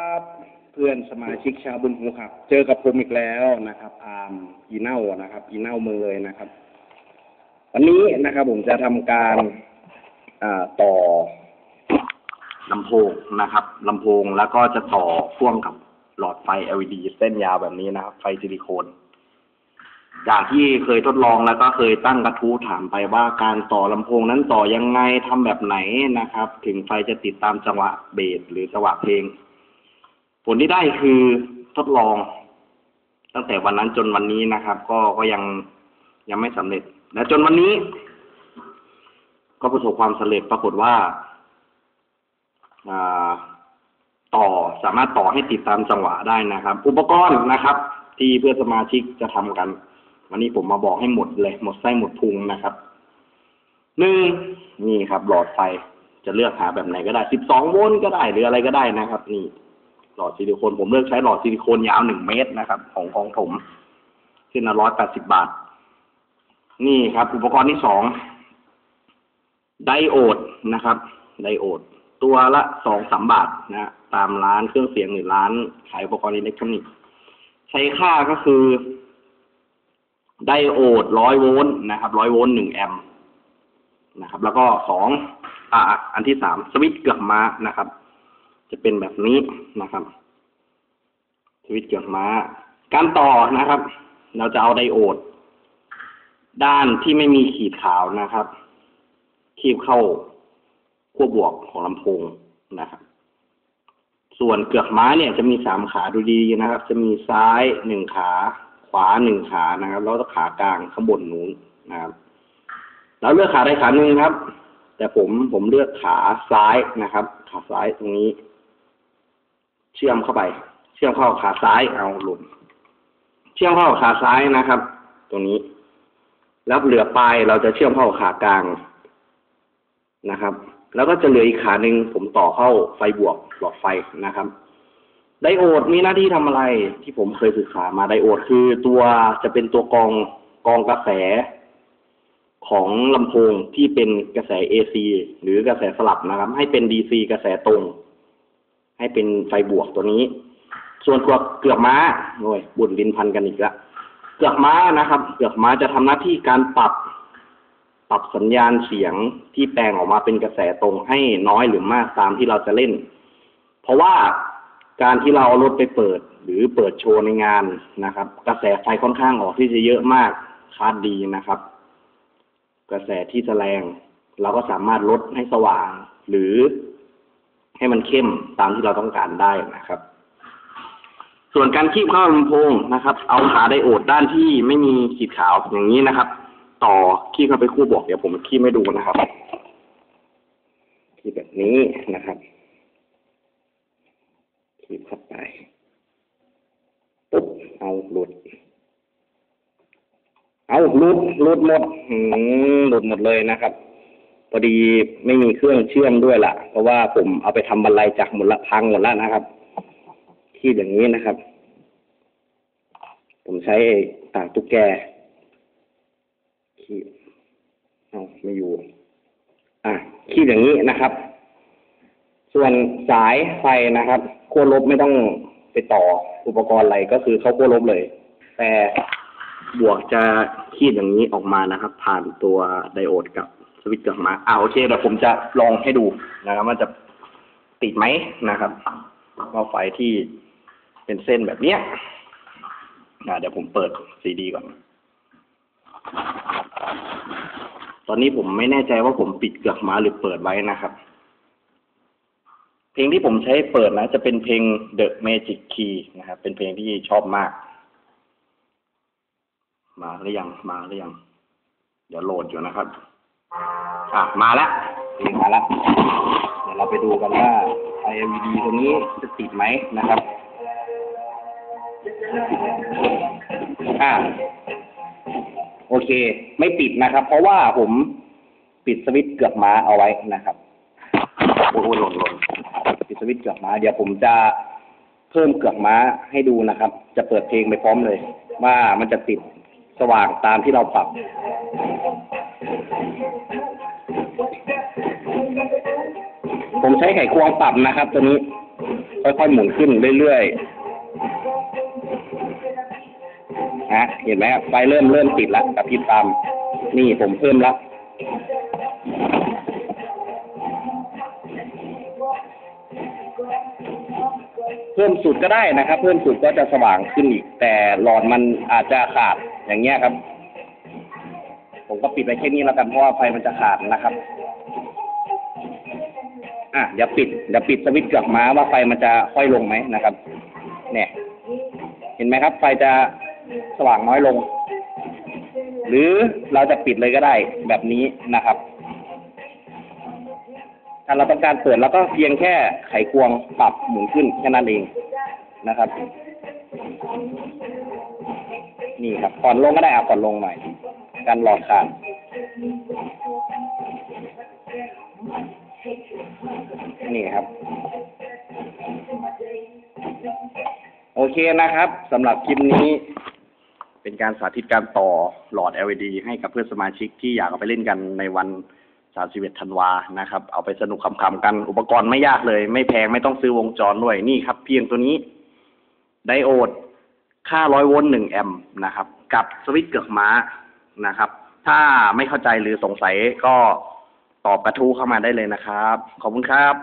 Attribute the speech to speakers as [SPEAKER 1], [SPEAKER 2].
[SPEAKER 1] ครับเพื่อนสมาชิกชาวบึงหูครับ เจอกับผมอีกแล้วนะครับอาร์มอีเน่านะครับ อีเน่าเมืองเลยนะครับ วันนี้นะครับ ผมจะทำการอ่าต่อลำโพงนะครับลำโพงแล้วก็จะต่อพ่วงกับหลอดไฟ LED เส้นยาวแบบนี้นะครับ ไฟซิลิโคนจากที่เคยทดลองแล้วก็เคยตั้งกระทู้ถามไปว่าการต่อลำโพงนั้นต่อยังไงทำแบบไหนนะครับ ถึงไฟจะติดตามจังหวะเบสหรือจังหวะเพลง ผลที่ได้คือทดลอง ตั้งแต่วันนั้นจนวันนี้นะครับ ก็ก็ยังยังไม่สำเร็จและจนวันนี้ ก็ประสบความสำเร็จปรากฏว่าต่อสามารถต่อให้ติดตามจังหวะได้นะครับ อุปกรณ์นะครับ ที่เพื่อนสมาชิกจะทำกัน วันนี้ผมมาบอกให้หมดเลย หมดไส้หมดพุงนะครับหนึ่งนี่ครับ หลอดไฟจะเลือกหาแบบไหนก็ได้สิบสองโวลต์ก็ได้หรืออะไรก็ได้นะครับ นี่ หลอดซิลิโคนผมเลือกใช้หลอดซิลิโคนยาวหนึ่งเมตรนะครับ ของของผมขึ้นละร้อยแปดสิบบาท นี่ครับ อุปกรณ์ที่สองไดโอดนะครับ ไดโอด ตัวละสองสามบาทนะตามร้านเครื่องเสียงหรือร้านขายอุปกรณ์อิเล็กทรอนิกส์ใช้ค่าก็คือ ไดโอดร้อยโวลต์นะครับร้อยโวลต์หนึ่งแอมป์นะครับ แล้วก็สองอ่าอันที่สามสวิตช์เกือกม้านะครับ จะเป็นแบบนี้นะครับสวิตช์เกือกม้า การต่อนะครับ เราจะเอาไดโอด ด้านที่ไม่มีขีดขาวนะครับคีบเข้าขั้วบวกของลำโพงนะครับ ส่วนเกือกม้าเนี่ยจะมีสามขาดูดีนะครับ จะมีซ้ายหนึ่งขา ขวาหนึ่งขานะครับ แล้วก็ขากลางข้างบนนู้นนะครับแล้วเลือกขาใดขาหนึ่งครับ แต่ผมผมเลือกขาซ้ายนะครับ ขาซ้ายตรงนี้ เชื่อมเข้าไป เชื่อมเข้าขาซ้ายเอาหลุด เชื่อมเข้าขาซ้ายนะครับ ตรงนี้ แล้วเหลือปลายเราจะเชื่อมเข้าขากลางนะครับ แล้วก็จะเหลืออีกขาหนึ่งผมต่อเข้าไฟบวกหลอดไฟนะครับ ไดโอดมีหน้าที่ทำอะไรที่ผมเคยศึกษามาไดโอดคือตัวจะเป็นตัวกองกองกระแสของลำโพงที่เป็นกระแส AC หรือกระแสสลับนะครับ ให้เป็น DC กระแสตรง ให้เป็นไฟบวกตัวนี้ ส่วนเกือกเกือกม้าโอ้ยบุญลินพันกันอีกแล้วเกือกม้านะครับ เกือกม้าจะทำหน้าที่การปรับปรับสัญญาณเสียงที่แปลงออกมาเป็นกระแสตรงให้น้อยหรือมากตามที่เราจะเล่น เพราะว่าการที่เราเอารถไปเปิดหรือเปิดโชว์ในงานนะครับ กระแสไฟค่อนข้างออกที่จะเยอะมากคาดดีนะครับ กระแสที่จะแรงเราก็สามารถลดให้สว่าง หรือ ให้มันเข้มตามที่เราต้องการได้นะครับ ส่วนการคีบเข้าลำโพงนะครับ เอาขาไดโอดด้านที่ไม่มีขีดขาวอย่างนี้นะครับ ต่อคีบเข้าไปคู่บวกเดี๋ยวผมคีบให้ดูนะครับคีบแบบนี้นะครับคีบเข้าไปปุ๊บเอาหลุด เอาหลุดหลุดหมดหืมหลุดหมดเลยนะครับ พอดีไม่มีเครื่องเชื่อมด้วยล่ะ เพราะว่าผมเอาไปทำบันไลจากหมดละพังหมดแล้วนะครับคีบอย่างนี้นะครับ ผมใช้ต่างตุ๊กแกคีบเอาไม่อยู่ อะคีบอย่างนี้นะครับ ส่วนสายไฟนะครับขั้วลบไม่ต้องไปต่ออุปกรณ์อะไรก็คือเข้าขั้วลบเลย แต่บวกจะคีบอย่างนี้ออกมานะครับ ผ่านตัวไดโอดกับ สวิตช์ออกมาอ่าโอเคเดี๋ยวผมจะลองให้ดูนะครับว่าจะติดไหมนะครับว่าไฟที่เป็นเส้นแบบเนี้ยอ่าเดี๋ยวผมเปิดซีดีก่อน ตอนนี้ผมไม่แน่ใจว่าผมปิดเกือกมาหรือเปิดไว้นะครับ เพลงที่ผมใช้เปิดนะ จะเป็นเพลง The Magic Key นะครับ เป็นเพลงที่ชอบมาก มาหรือยัง มาหรือยัง เดี๋ยวโหลดอยู่นะครับ อะมาล้วเพลงมาล้วเดี๋ยวเราไปดูกันว่า ILVD ตัวนี้จะติดไหมนะครับ อ่าโอเค ไม่ปิดนะครับ เพราะว่าผมปิดสวิตช์เกือกม้าเอาไว้นะครับโอ้โหหล่นหล่นปิดสวิตช์เกือกม้า เดี๋ยวผมจะเพิ่มเกือกม้าให้ดูนะครับ จะเปิดเพลงไปพร้อมเลย ว่ามันจะติดสว่างตามที่เราปรับ ผมใช้ไขควงปรับนะครับ ตัวนี้ ค่อยๆหมุนขึ้นเรื่อยๆฮะเห็นไหมครับไฟเริ่มเริ่มติดแล้วกระพริบตาม นี่ผมเพิ่มแล้วเพิ่มสุดก็ได้นะครับ เพิ่มสุดก็จะสว่างขึ้นอีก แต่หลอดมันอาจจะขาดอย่างเงี้ยครับ ผมก็ปิดไว้แค่นี้แล้วกันเพราะว่าไฟมันจะขาดนะครับ อะเดี๋ยวปิดเดี๋ยวปิดสวิตช์เกือกม้าว่าไฟมันจะค่อยลงไหมนะครับ เนี่ย เห็นไหมครับ ไฟจะสว่างน้อยลง หรือเราจะปิดเลยก็ได้แบบนี้นะครับถ้าเราต้องการเปิดแล้วก็เพียงแค่ไขควงปรับหมุนขึ้นแค่นั้นเองนะครับ นี่ครับก่อนลงก็ได้เอาก่อนลงหน่อย การหลอดขาดนี่ครับ โอเคนะครับสำหรับคลิปนี้ เป็นการสาธิตการต่อหลอด LED ให้กับเพื่อนสมาชิกที่อยากเอาไปเล่นกันในวัน31ธันวานะครับ เอาไปสนุกคำๆกัน อุปกรณ์ไม่ยากเลย ไม่แพงไม่ต้องซื้อวงจรด้วยนี่ครับ เพียงตัวนี้ ไดโอด ค่าร้อยโวลต์หนึ่งแอมป์นะครับ กับสวิตช์เกือกม้า นะครับ ถ้าไม่เข้าใจหรือสงสัยก็ตอบกระทู้เข้ามาได้เลยนะครับ ขอบคุณครับ